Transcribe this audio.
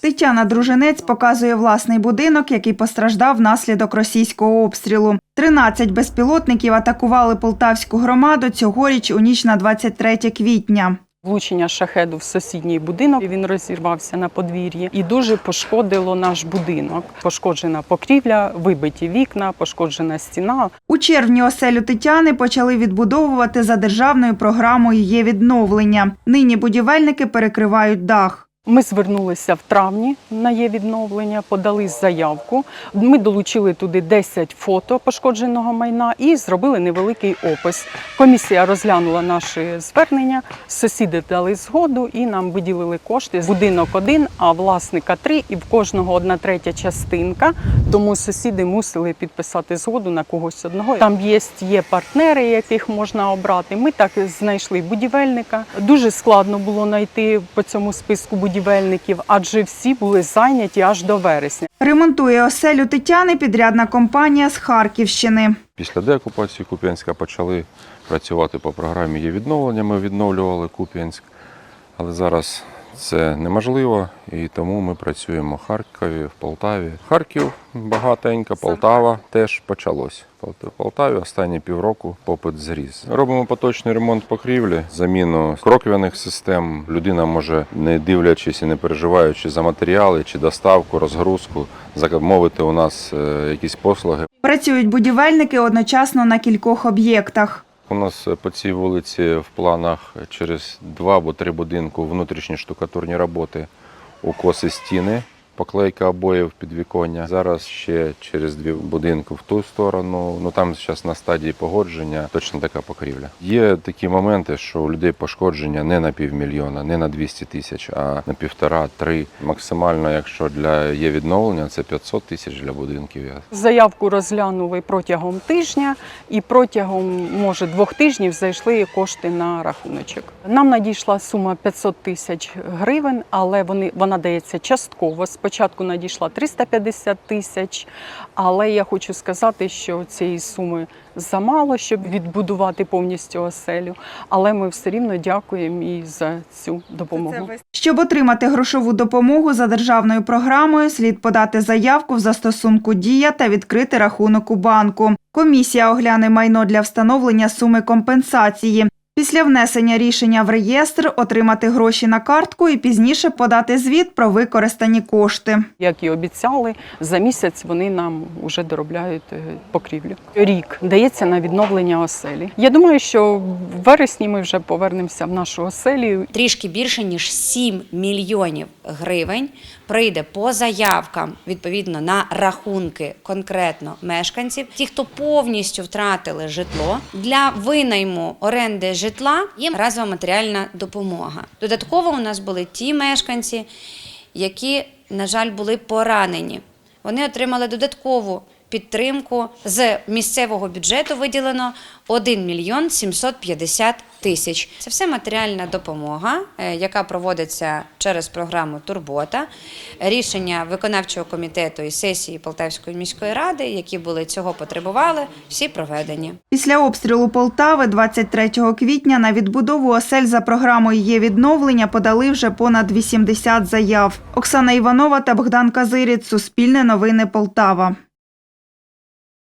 Тетяна Дружинець показує власний будинок, який постраждав внаслідок російського обстрілу. 13 безпілотників атакували полтавську громаду цьогоріч у ніч на 23 квітня. Влучення шахеду в сусідній будинок. Він розірвався на подвір'ї і дуже пошкодило наш будинок. Пошкоджена покрівля, вибиті вікна, пошкоджена стіна. У червні оселю Тетяни почали відбудовувати за державною програмою є відновлення. Нині будівельники перекривають дах. Ми звернулися в травні на є відновлення, подали заявку. Ми долучили туди 10 фото пошкодженого майна і зробили невеликий опис. Комісія розглянула наші звернення, сусіди дали згоду і нам виділили кошти. Будинок один, а власника три, і в кожного одна третя частинка. Тому сусіди мусили підписати згоду на когось одного. Там є, є партнери, яких можна обрати. Ми так знайшли будівельника. Дуже складно було знайти по цьому списку будівельників, адже всі були зайняті аж до вересня. Ремонтує оселю Тетяни підрядна компанія з Харківщини. Після деокупації Куп'янська почали працювати по програмі є відновлення. Ми відновлювали Куп'янськ, але зараз це неможливо, і тому ми працюємо в Харкові, в Полтаві. Харків багатенько, Полтава теж почалось. В Полтаві останні півроку попит зріс. Робимо поточний ремонт покрівлі, заміну кроквяних систем. Людина може, не дивлячись і не переживаючи за матеріали чи доставку, розгрузку, замовити у нас е, якісь послуги. Працюють будівельники одночасно на кількох об'єктах. У нас е, по цій вулиці в планах через два або три будинку внутрішні штукатурні роботи, укоси стіни, поклейка обоїв підвіконня. Зараз ще через дві будинки в ту сторону. Ну там зараз на стадії погодження точно така покрівля. Є такі моменти, що у людей пошкодження не на півмільйона, не на 200 тисяч, а на півтора-три. Максимально, якщо для є відновлення, це 500 тисяч для будинків. Заявку розглянули протягом тижня, і протягом може двох тижнів зайшли кошти на рахуночок. Нам надійшла сума 500 тисяч гривень, але вони вона дається частково. Спочатку надійшла 350 тисяч, але я хочу сказати, що цієї суми замало, щоб відбудувати повністю оселю. Але ми все рівно дякуємо і за цю допомогу. Щоб отримати грошову допомогу за державною програмою, слід подати заявку в застосунку Дія та відкрити рахунок у банку. Комісія огляне майно для встановлення суми компенсації. Після внесення рішення в реєстр отримати гроші на картку і пізніше подати звіт про використані кошти. Як і обіцяли, за місяць вони нам вже доробляють е, покрівлю. Рік дається на відновлення оселі. Я думаю, що в вересні ми вже повернемося в нашу оселю. трішки більше ніж 7 мільйонів гривень прийде по заявкам відповідно на рахунки конкретно мешканців. Ті, хто повністю втратили житло для винайму оренди житла, їм разова матеріальна допомога. Додатково у нас були ті мешканці, які, на жаль, були поранені. Вони отримали додаткову підтримку з місцевого бюджету виділено 1 мільйон 750 тисяч. Це все матеріальна допомога, е, яка проводиться через програму Турбота. Рішення виконавчого комітету і сесії Полтавської міської ради, які були цього потребували, всі проведені. Після обстрілу Полтави 23 квітня на відбудову осель за програмою є відновлення подали вже понад 80 заяв. Оксана Іванова та Богдан Казиріць. Суспільне новини Полтава.